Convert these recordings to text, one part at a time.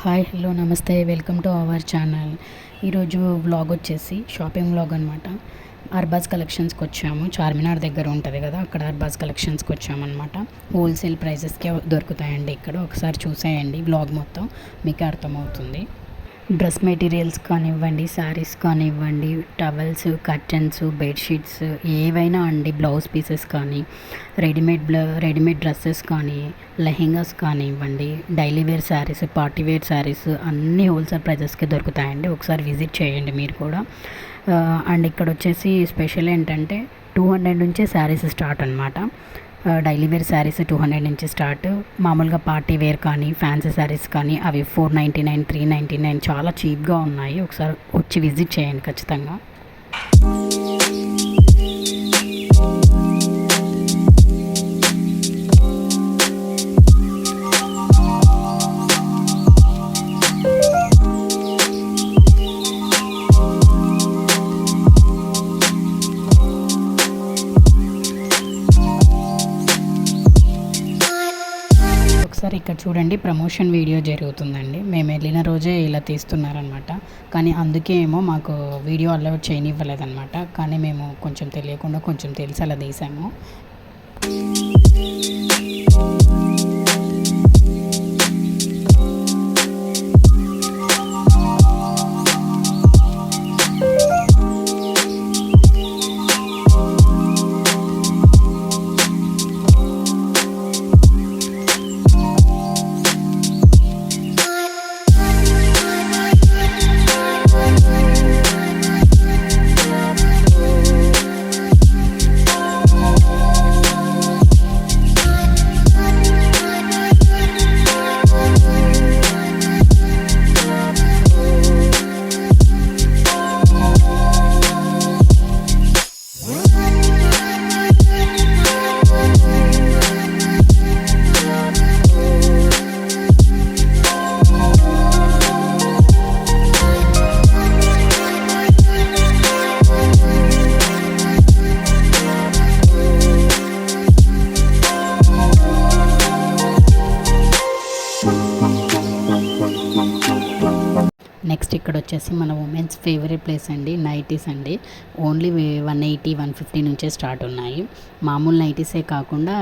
Hi hello నమస్తే welcome to our channel. ఈరోజు vlog వచ్చేసి షాపింగ్ వ్లాగ్ అనమాట అర్బాజ్ కలెక్షన్స్కి వచ్చాము. చార్మినార్ దగ్గర ఉంటుంది కదా అక్కడ అర్బాజ్ కలెక్షన్స్కి వచ్చామన్నమాట. హోల్సేల్ ప్రైజెస్కే దొరుకుతాయండి ఇక్కడ. ఒకసారి చూసేయండి వ్లాగ్ మొత్తం మీకు అర్థమవుతుంది. డ్రెస్ మెటీరియల్స్ కానివ్వండి శారీస్ కానివ్వండి టవల్స్ కర్టన్స్ బెడ్షీట్స్ ఏవైనా అండి బ్లౌజ్ పీసెస్ కానీ రెడీమేడ్ బ్ల రెడీమేడ్ డ్రెస్సెస్ కానీ లెహెంగాస్ కానివ్వండి daily wear saris party wear saris అన్నీ హోల్సేల్ ప్రైజెస్కి దొరుకుతాయండి. ఒకసారి విజిట్ చేయండి మీరు కూడా. అండ్ ఇక్కడ వచ్చేసి స్పెషల్ ఏంటంటే టూ హండ్రెడ్ నుంచే శారీస్ స్టార్ట్ అనమాట daily wear saris two hundred నుంచి స్టార్ట్. మామూలుగా పార్టీ వేర్ కానీ ఫ్యాన్సీ శారీస్ కానీ అవి four ninety nine three ninety nine చాలా చీప్గా ఉన్నాయి. ఒకసారి వచ్చి విజిట్ చేయండి ఖచ్చితంగా. ఒకసారి ఇక్కడ చూడండి ప్రమోషన్ వీడియో జరుగుతుందండి. మేము వెళ్ళిన రోజే ఇలా తీస్తున్నారనమాట కానీ అందుకే ఏమో మాకు వీడియో అలౌట్ చేయనివ్వలేదన్నమాట. కానీ మేము కొంచెం తెలియకుండా కొంచెం తెలిసి అలా తీసాము. ఇక్కడ వచ్చేసి మన ఉమెన్స్ ఫేవరెట్ ప్లేస్ అండి నైటీస్ అండి. Only one eighty one fifty నుంచే స్టార్ట్ ఉన్నాయి. మామూలు నైటీసే కాకుండా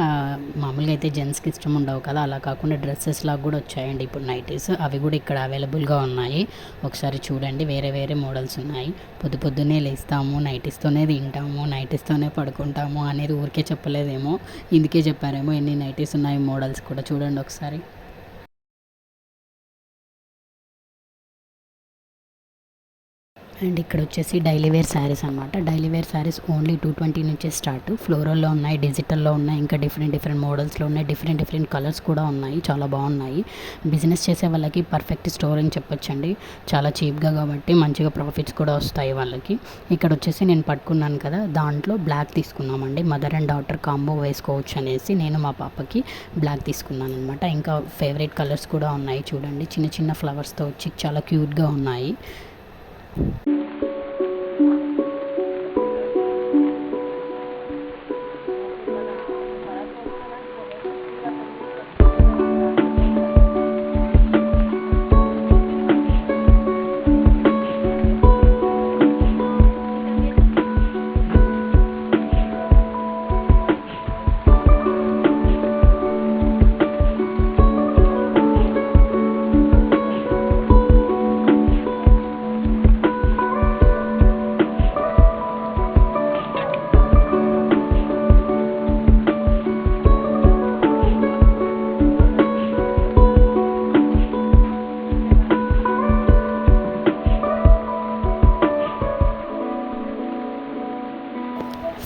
మామూలుగా అయితే జెంట్స్కి ఇష్టం ఉండవు కదా అలా కాకుండా డ్రెస్సెస్ లాగా కూడా వచ్చాయండి ఇప్పుడు నైటీస్ అవి కూడా ఇక్కడ అవైలబుల్గా ఉన్నాయి. ఒకసారి చూడండి వేరే వేరే మోడల్స్ ఉన్నాయి. పొద్దు పొద్దున్నే లేస్తాము నైటీస్తోనే తింటాము నైటీస్తోనే పడుకుంటాము అనేది ఊరికే చెప్పలేదేమో. ఇందుకే చెప్పారేమో ఎన్ని నైటీస్ ఉన్నాయి మోడల్స్ కూడా. చూడండి ఒకసారి. అండ్ ఇక్కడ వచ్చేసి డైలీ వేర్ శారీస్ అనమాట daily wear saris only two twenty నుంచే స్టార్ట్. ఫ్లోరల్లో ఉన్నాయి డిజిటల్లో ఉన్నాయి ఇంకా డిఫరెంట్ డిఫరెంట్ మోడల్స్లో ఉన్నాయి డిఫరెంట్ డిఫరెంట్ కలర్స్ కూడా ఉన్నాయి. చాలా బాగున్నాయి. బిజినెస్ చేసే వాళ్ళకి పర్ఫెక్ట్ స్టోర్ అని చెప్పొచ్చండి. చాలా చీప్గా కాబట్టి మంచిగా ప్రాఫిట్స్ కూడా వస్తాయి వాళ్ళకి. ఇక్కడ వచ్చేసి నేను పట్టుకున్నాను కదా దాంట్లో బ్లాక్ తీసుకున్నామండి. మదర్ అండ్ డాటర్ కాంబో వేసుకోవచ్చు అనేసి నేను మా పాపకి బ్లాక్ తీసుకున్నాను అనమాట ఇంకా ఫేవరెట్ కలర్స్ కూడా ఉన్నాయి చూడండి. చిన్న చిన్న ఫ్లవర్స్తో వచ్చి చాలా క్యూట్గా ఉన్నాయి. Thank you.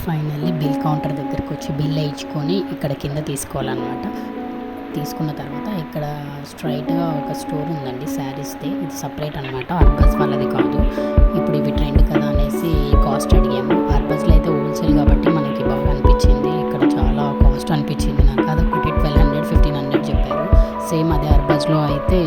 Finally bill counter దగ్గరికి వచ్చి బిల్ వేయించుకొని ఇక్కడ కింద తీసుకోవాలన్నమాట. తీసుకున్న తర్వాత ఇక్కడ స్ట్రైట్గా ఒక స్టోర్ ఉందండి శారీస్ది ఇది సపరేట్ అనమాట అర్బస్ వాళ్ళది కాదు. ఇప్పుడు ఇవి ట్రెండ్ కదా అనేసి కాస్ట్ అడిగాము. అర్బస్లో అయితే హోల్సేల్ కాబట్టి మనకి బాగా అనిపించింది. ఇక్కడ చాలా కాస్ట్ అనిపించింది నాకు. అదొకటి ట్వెల్వ్ హండ్రెడ్ ఫిఫ్టీన్ హండ్రెడ్ చెప్పారు. సేమ్ అదే అర్బస్లో అయితే